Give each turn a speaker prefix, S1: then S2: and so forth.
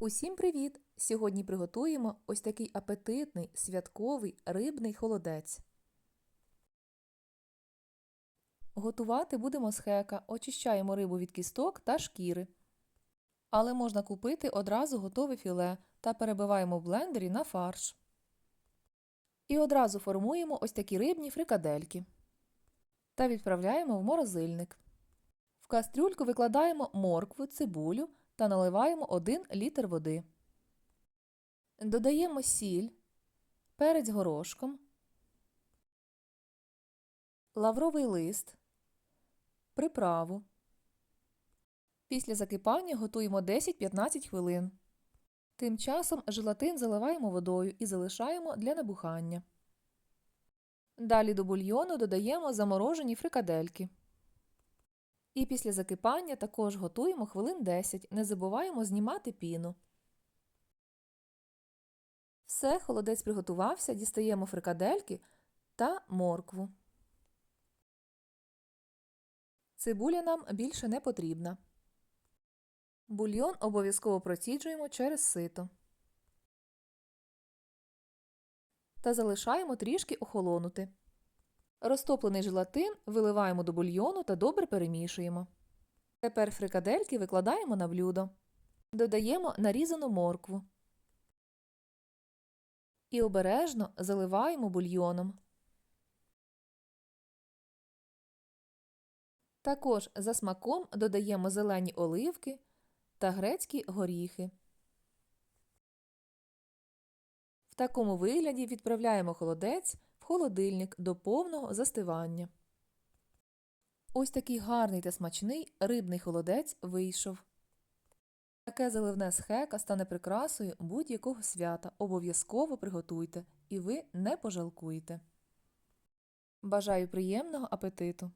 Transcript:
S1: Усім привіт! Сьогодні приготуємо ось такий апетитний святковий рибний холодець. Готувати будемо з хека, очищаємо рибу від кісток та шкіри. Але можна купити одразу готове філе та перебиваємо в блендері на фарш. І одразу формуємо ось такі рибні фрикадельки. Та відправляємо в морозильник. В кастрюльку викладаємо моркву, цибулю та наливаємо 1 літр води. Додаємо сіль, перець горошком, лавровий лист, приправу. Після закипання готуємо 10-15 хвилин. Тим часом желатин заливаємо водою і залишаємо для набухання. Далі до бульйону додаємо заморожені фрикадельки. І після закипання також готуємо хвилин 10, не забуваємо знімати піну. Все, холодець приготувався, дістаємо фрикадельки та моркву. Цибуля нам більше не потрібна. Бульйон обов'язково проціджуємо через сито. Та залишаємо трішки охолонути. Розтоплений желатин виливаємо до бульйону та добре перемішуємо. Тепер фрикадельки викладаємо на блюдо. Додаємо нарізану моркву. І обережно заливаємо бульйоном. Також за смаком додаємо зелені оливки та грецькі горіхи. В такому вигляді відправляємо холодець холодильник до повного застивання. Ось такий гарний та смачний рибний холодець вийшов. Таке заливне схека стане прикрасою будь-якого свята. Обов'язково приготуйте, і ви не пожалкуєте. Бажаю приємного апетиту!